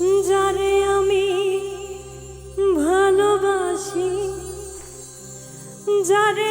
যারে আমি ভালোবাসি যারে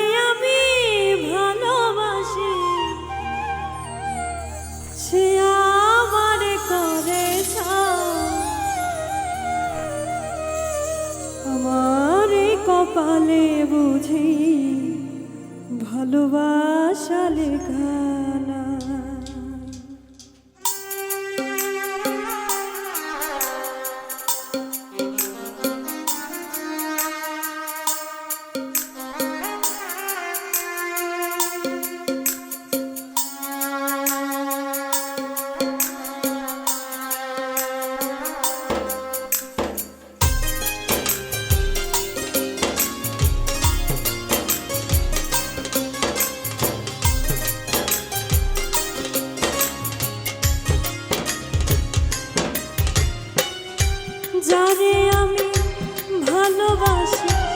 যারে আমি ভালোবাসি।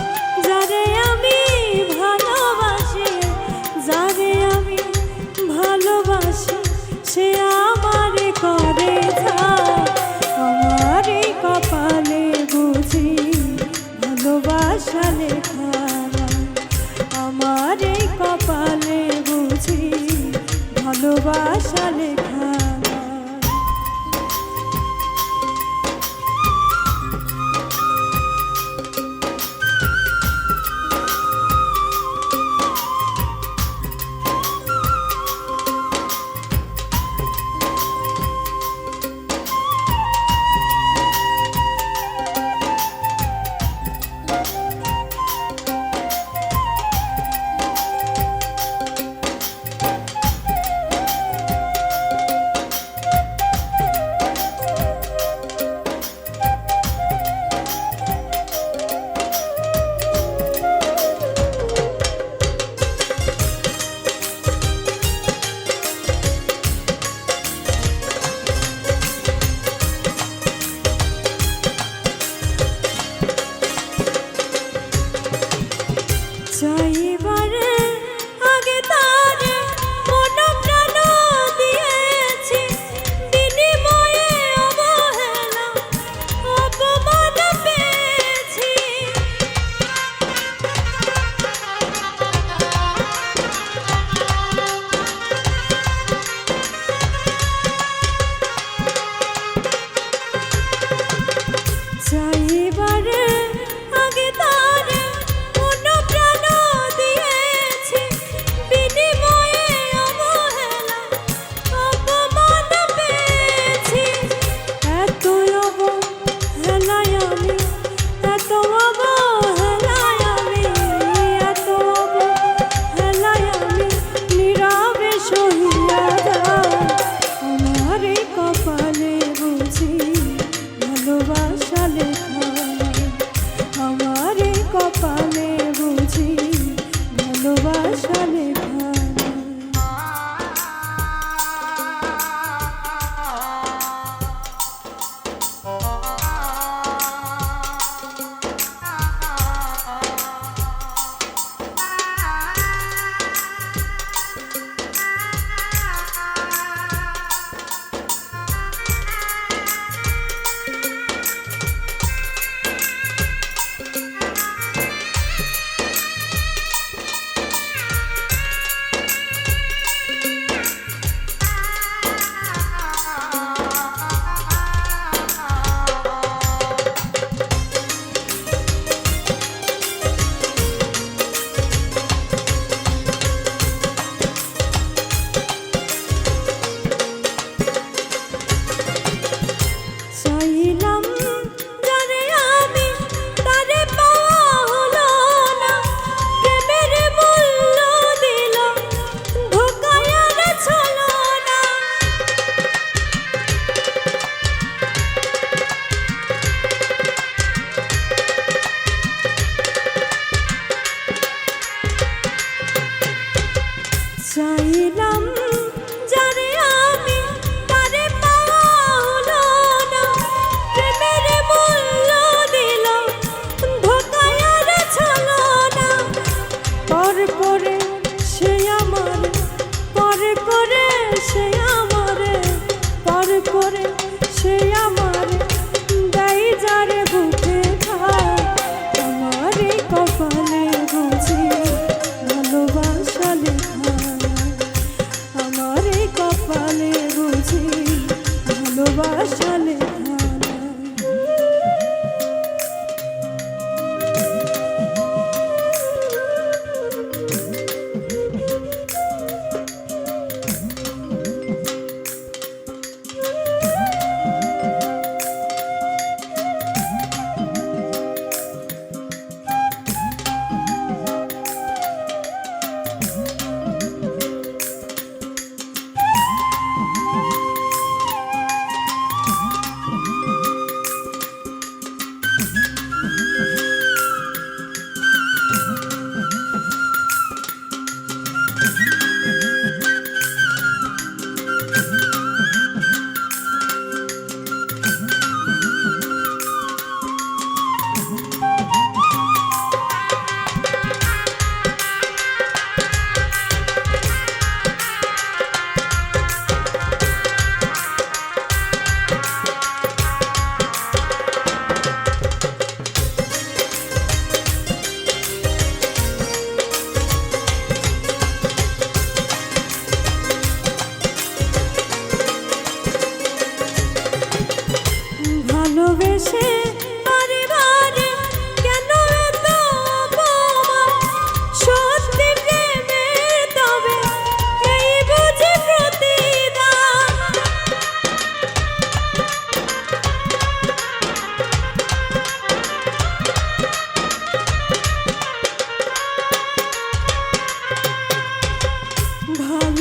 চাইবারে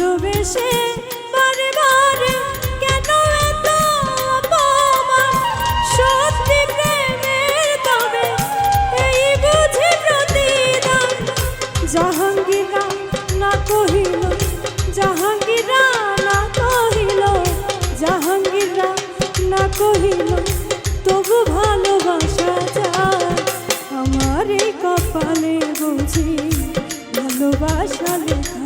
ভালোবেসে বারে বারে কেন এত অপমান? তবু ভালোবাসা যায় আমার এই কপালে বুঝি ভালোবাসা লেখা